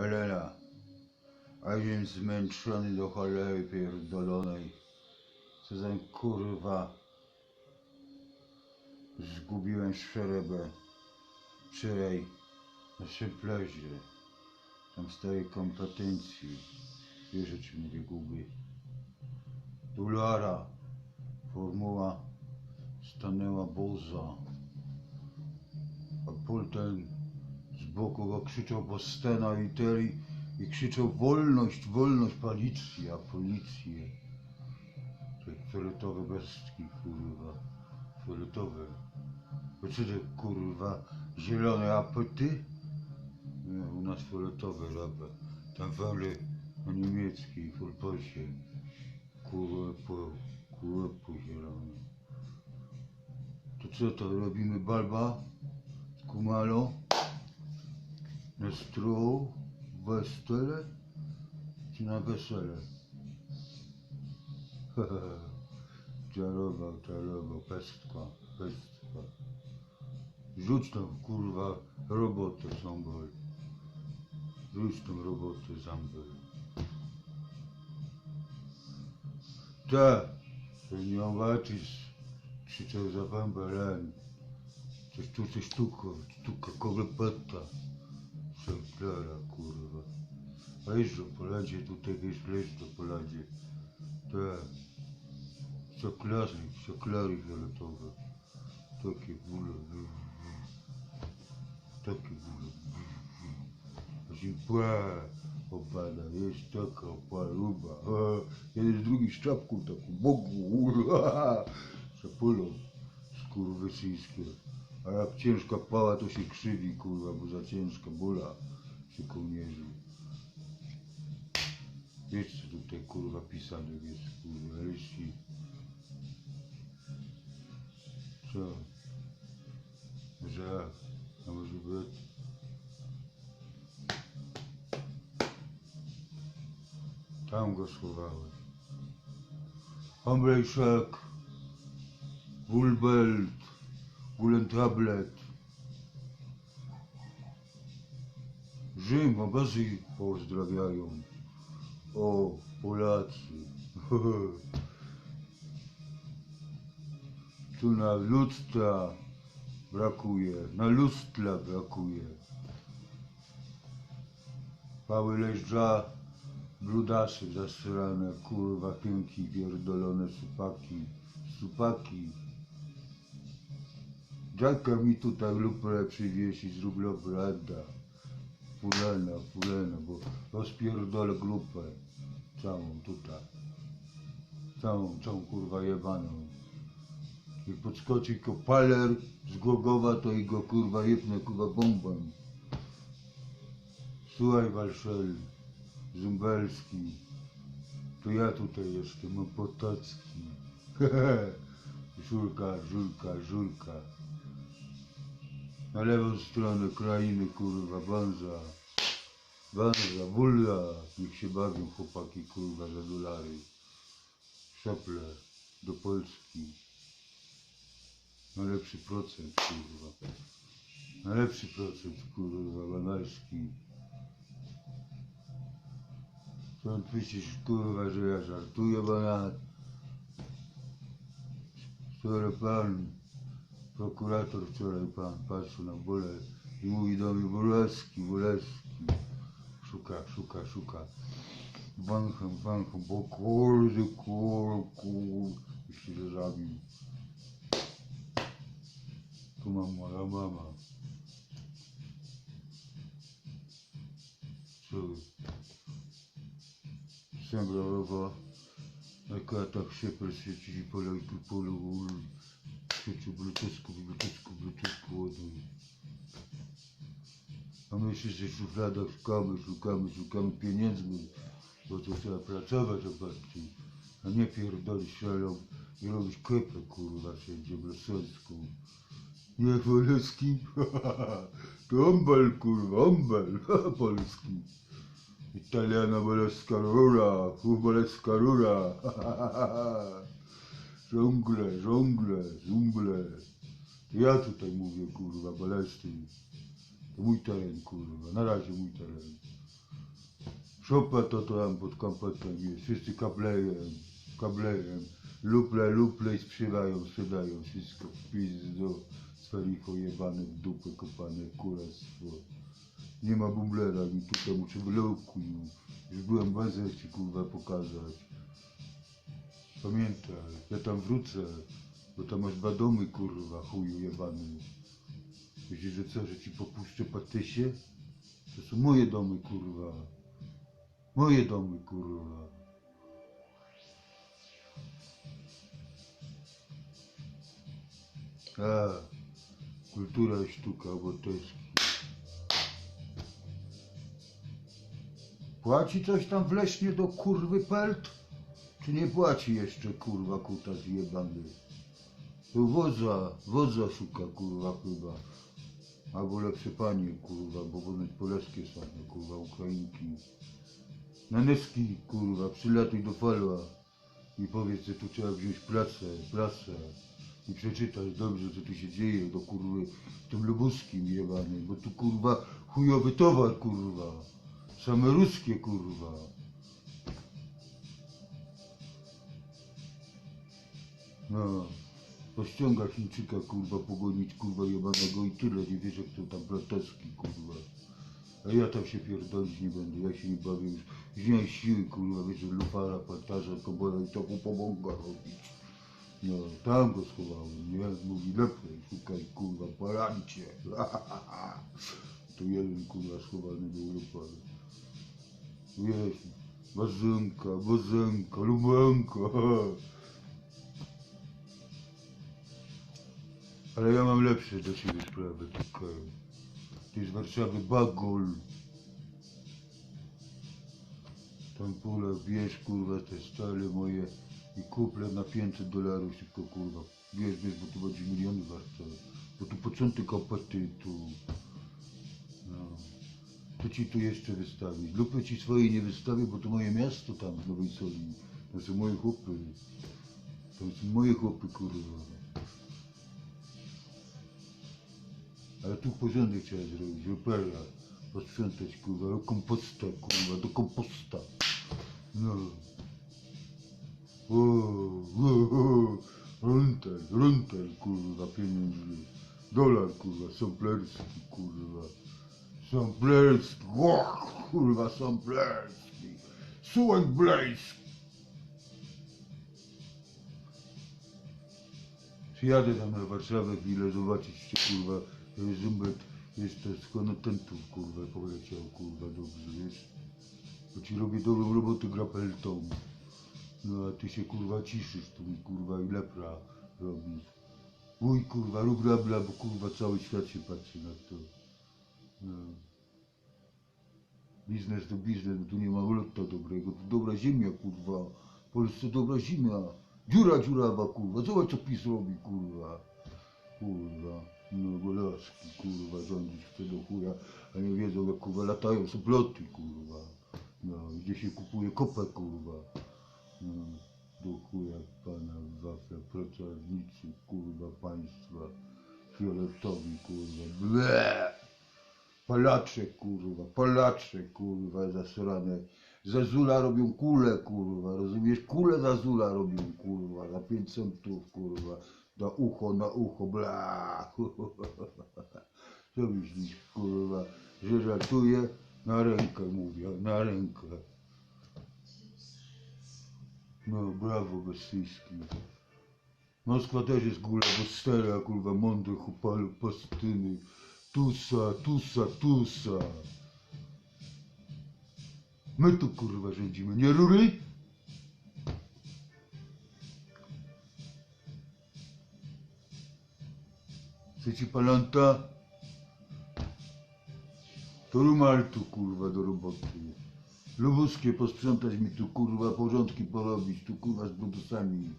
Elena, a jestem zmęczony do cholery pierdolonej. Co za kurwa. Zgubiłem szerebę. Wczoraj na szemplezie. Tam stałej kompetencji. Wiesz o czym mówię, gubi. Dolara. Formuła stanęła boza. A Pulten boku go krzyczał po scena literi i krzyczał wolność, wolność, policja, policję. Te fioletowe bestki, kurwa, fioletowe. Bo co te, kurwa, zielone apety? Nie, u nas fioletowe robię. Tam wale na niemieckiej, w Urposie. Kurwa, kurwa, zielone. To co to, robimy balba? Kumalo? Na strół? Wesele? Czy na wesele? Czarował, czarował, pestka, pestka. Rzuć tam, kurwa, robotę, zambel. Rzuć tam robotę, zambel. Te, nie obaczysz, krzyczał za bambelem. Coś tu, coś sztuka, sztuka, koglepeta. Szeflera, kurwa. A jeszcze po ladzie, tutaj jest leszczo po ladzie. Te, szoklary, szoklary fioletowe. Takie bóle. Takie bóle. Im płe opada, jest taka paruba. Jeden drugi z czapką taką, bogu, szapulą skurwysyjskie. A jak ciężka pała, to się krzywi, kurwa, bo za ciężka bóla się kołnierzy. Wiesz, co tutaj, kurwa, pisane jest, kurwa, liści. Co? Że? A może być? Tam go schowałem. Hambrejszek, Wulbelt, Gulentablet. Rzym, obazy pozdrawiają. O, Polacy. Tu na lustra brakuje, na lustra brakuje. Pały leżdża, brudasy zasrane, kurwa, pięki, pierdolone supaki, supaki. Dziadka mi tutaj luprę przywieźć, zrób lobrada. Pulena, pulena, bo rozpierdolę grupę. Całą tutaj. Całą, całą kurwa jebaną. Jak podskoczy kopaler z Głogowa, to i go kurwa jebnę kurwa bombą. Słuchaj Walszel, Zumbelski, to ja tutaj jestem, Potocki. Żulka, żulka, żulka. Na lewą stronę krainy, kurwa, banza. Banza, bulla. Niech się bawią chłopaki, kurwa, za dolary. Szople do Polski. Najlepszy procent, kurwa. Najlepszy procent, kurwa, banalski. Stąd myślisz, kurwa, że ja żartuję, banat. Wczoraj pan, prokurator wczoraj pan patrzył na bole i mówi do mnie, Boleski, Boleski. Szuka, szuka, szuka. Wąchem, wąchem, bo kurde, kur, kur. Myśli, że zabił. Tu mam moja mama. Sembralowa. Jak ja tak się presjeczyć i polej tu polu. Krzyczy bluetoothku, bluetoothku, bluetoothku ładuj. A my się w szufladach szukamy, szukamy, szukamy pieniędzy, bo to trzeba pracować, zobaczcie. A nie pierdolić szalą i robić kepę, kurwa, wszędzie broselską. Nie polskim, to ombel, kurwa, ombel, polski. Italiana boleska rura, fu boleska rura. Żongle, żongle, żungle. Ja tutaj mówię, kurwa, bolesny. To mój teren, kurwa, na razie mój teren. Szopa to tam pod kompotem jest, wszyscy kablejem, kablejem. Luple, luple i sprzedają, sprzedają, wszystko w pizdu. Jebane w dupę kopane, kurestwo. Nie ma bumblera, mi tutaj muszę w loku. Już byłem bezem ci kurwa pokazać. Pamiętaj, ja tam wrócę, bo tam masz dwa domy kurwa, chuju jebany. Myślisz, że co, że ci popuszczę patysie? To są moje domy kurwa. Moje domy kurwa. A, kultura i sztuka obywatelska. Płaci coś tam w Leśnie do kurwy pelt? Czy nie płaci jeszcze kurwa kuta zjebany? To wodza, wodza szuka kurwa chyba. Albo lepsze panie kurwa, bo ponoć polskie same kurwa, Ukrainki. Na Neski kurwa, przylatuj do Falła i powiedz, że tu trzeba wziąć pracę, pracę i przeczytać dobrze, co tu się dzieje do kurwy w tym lubuskim jebany, bo tu kurwa chujowy towar kurwa, same ruskie kurwa. No, pościąga Chińczyka kurwa, pogonić kurwa jebanego i tyle, nie wiesz jak to tam bratowski kurwa. A ja tam się pierdolić nie będę, ja się nie bawię już. Mam siły kurwa, wiesz, że lupara, partarza, kobola i to mu pomogła robić. No, tam go schowałem, nie? Mówi lepiej, szukaj kurwa, porancie. Tu jeden kurwa schowany był lupary. Wiesz, bazynka, bazynka, lubenka. Ale ja mam lepsze do siebie sprawy, tylko to jest Warszawy Bagol. Tam pula, bierz kurwa te stale moje i kuple na 500 dolarów szybko kurwa. Bierz, bierz, bo tu będzie miliony warte. Bo tu początek apetytu. No. To ci tu jeszcze wystawić. Lupy ci swojej nie wystawię, bo to moje miasto tam w Nowej Soli. To są moje chłopy. To są moje chłopy kurwa. Ale tu porządek trzeba zrobić, opera, posprzątać kurwa, do komposta kurwa, do komposta. No. O, o, o, runtel, runtel kurwa, pieniędzy. Dolar kurwa, samplerski kurwa. Samplerski, o, kurwa, samplerski. Słuchaj blejski. Przyjadę tam na Warszawę chwilę zobaczyć czy kurwa Jest to z konotentów kurwa poleciał kurwa dobrze wiesz. Bo ci robię dobrą robotę grapeltą. No a ty się kurwa ciszysz tu kurwa i lepra robisz. Uj kurwa rób rabla, bo kurwa cały świat się patrzy na to. No. Biznes to biznes, tu nie ma lotta dobrego, tu dobra ziemia kurwa. W Polsce dobra zima. Dziura dziurawa kurwa, zobacz co PiS robi kurwa. Kurwa, no laski kurwa rządzić chce do chuja, a nie wiedzą jak kurwa latają suploty kurwa. No, gdzie się kupuje kopę kurwa. No, do chuja pana wafla pracownicy kurwa państwa. Fioletowi kurwa, ble! Palacze kurwa, palacze kurwa zasrane. Za Zula robią kule kurwa, rozumiesz? Kule za Zula robią kurwa, za 5 centów kurwa. Na ucho, na ucho, bla. Co myślisz kurwa, że żartuję? Na rękę mówię, na rękę. No brawo Bestyjski. Moskwa też jest gula, bo stara kurwa, mądry chupalu, pastyny. Tusa, tusa, tusa. My tu kurwa rządzimy, nie rury? Chcecie palanta? To rumal tu kurwa do roboty. Lubuskie posprzątać mi tu kurwa, porządki porobić, tu kurwa z brudusami.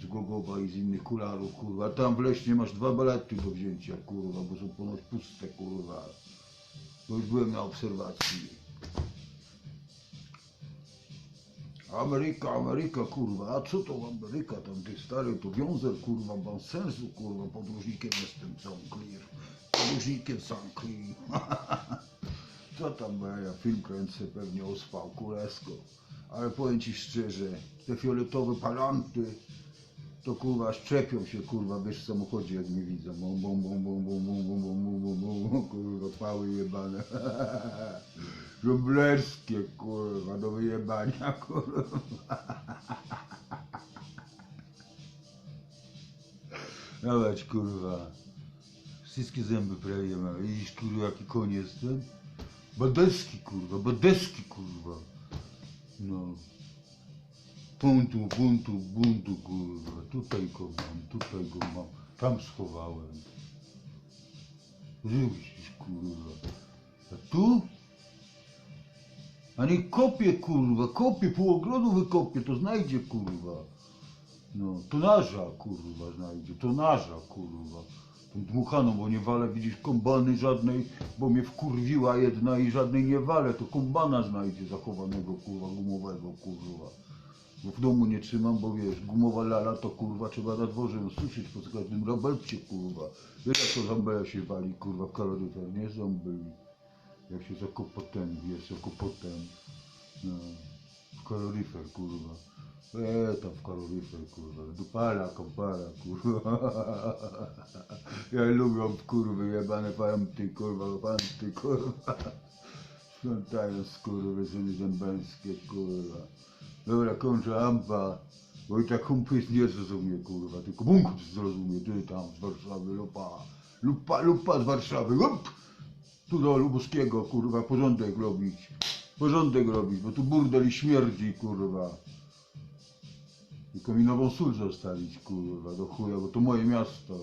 Z Gogowa i z innych kularów kurwa. Tam w Leśnie masz dwa balety do wzięcia kurwa, bo są ponoć puste kurwa. Bo już byłem na obserwacji. Ameryka, Ameryka, kurwa, a co to Ameryka, tam ty stary, to wiązer, kurwa, mam sensu, kurwa, podróżnikiem jestem, sam clear, podróżnikiem sam clear. Co tam, ja film kręcę, pewnie ospał kulesko. Ale powiem ci szczerze, te fioletowe palanty, to kurwa szczepią się kurwa, wiesz w samochodzie jak mnie widzą. Bum, bum, bum, bum, bum, bum, bum, bum, bum, bum, bum, kurwa, pały jebane. Żomblerskie kurwa, do wyjebania kurwa. Dawać kurwa. Wszystkie zęby prawie mam. Widzisz kurwa jaki koń jestem? Badeski kurwa, badeski kurwa. No. Buntu, buntu, buntu kurwa. Tutaj go mam, tutaj go mam. Tam schowałem. Widzisz kurwa. A tu? A nie kopie kurwa, kopie, pół ogrodu wykopię, to znajdzie kurwa. No, tonaża kurwa znajdzie, tonaża kurwa. Tą dmuchaną, bo nie walę, widzisz, kombany żadnej, bo mnie wkurwiła jedna i żadnej nie walę, to kombana znajdzie zachowanego kurwa, gumowego kurwa. Bo w domu nie trzymam, bo wiesz, gumowa lala to kurwa trzeba na dworze ją suszyć po każdym robelcie kurwa. Wiesz jak to zambela się wali kurwa w kaloryfer, nie ząbeli. Jak się za kopotem, wiesz, za kopotem. No, w kaloryfer kurwa. E, tam w kaloryfer kurwa. Dupala, kompara kurwa. Ja lubią kurwy, jebane panty kurwa, panty kurwa. Sprzątają skurwy, syny zębęskie kurwa. Dobra, kończę ampa. Bo i tak kumpis nie zrozumie, kurwa, tylko bunkut zrozumie, ty tam z Warszawy, lupa, lupa, lupa z Warszawy, lup! Tu do Lubuskiego, kurwa, porządek robić, porządek robić, bo tu burdel i śmierdzi, kurwa. Tylko mi nową sól zostawić, kurwa, do chuja, bo to moje miasto.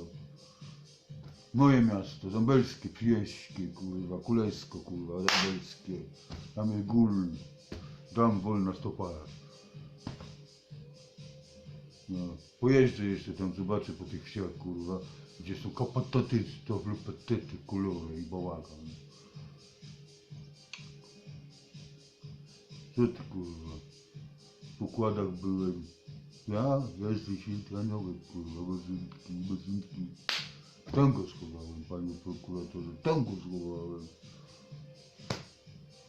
Moje miasto, Zambelskie, Przyjeźdźskie, kurwa, Kulesko, kurwa, Zambelskie. Tam jest gól, tam wolna stopa. No, pojeżdżę jeszcze tam, zobaczę po tych wsiach, kurwa, gdzie są kapatety, to petety, kolory i bałagan. Co ty, kurwa? W pokładach byłem. Ja, jestem świętanowy, kurwa, bezynki, bezynki. Tam go schowałem, panie prokuratorze, tam go schowałem.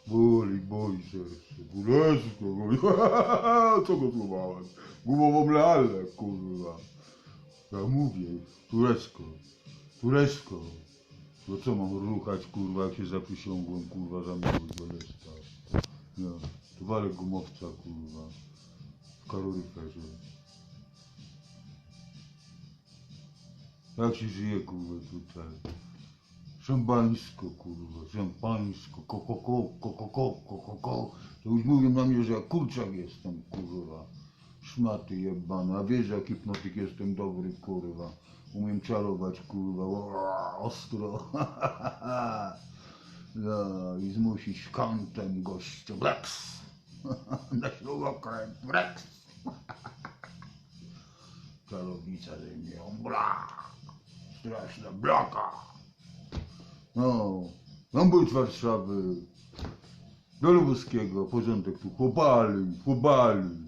Boli, boli serce, kulesko, boli. Co go schowałem? Gumową lalę, kurwa. Ja mówię, Turecko, Turecko. No co mam ruchać, kurwa, jak się zaprzysiągłem, kurwa, za miłość do leszka. Ja, walę gumowca, kurwa, w kaloryferze. Jak się żyje, kurwa, tutaj? Szampańsko, kurwa, szampańsko, koko, koko, koko. To już mówią na mnie, że ja kurczak jestem, kurwa. Szmaty jebane, a wiesz, jak hipnotyk jestem dobry, kurwa. Umiem czarować, kurwa, ostro. No, i zmusić kątem gościa. Bleks! Na śrubokręt, bleks! Czarownica ze mnie, bla! Straszna blaka! No, mam być Warszawy. Do Lubuskiego, porządek tu, chłopali, chłopali.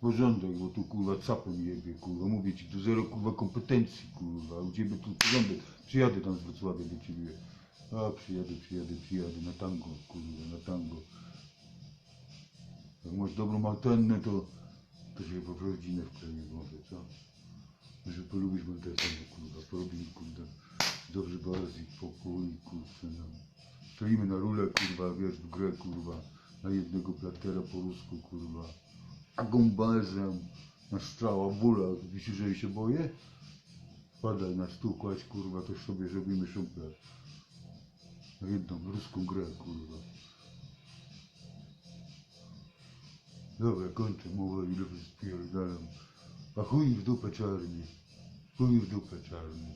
Porządek, bo tu kurwa capem jebie, kurwa. Mówię ci, tu zero kurwa kompetencji, kurwa. U ciebie tu porządek. Przyjadę tam z Wrocławia do ciebie. A, przyjadę, przyjadę, przyjadę na tango, kurwa, na tango. Jak masz dobrą antennę, to, to się po rodzinę wklei może, co? Że polubisz Montesano, kurwa, porobisz, kurwa, dobrze bardziej, pokój, kurwa, no. Stoimy na rulę, kurwa, wiesz, w grę, kurwa, na jednego platera po rusku, kurwa. A gąbezem na strzała bóla, wiecie, że się boję? Wpadaj na stół, kładź, kurwa, to sobie zrobimy szumplę. Jedną ruską grę, kurwa. Dobra, kończę mowę i lepiej spierdalam. A chuj w dupę czarny. Chuj w dupę czarny.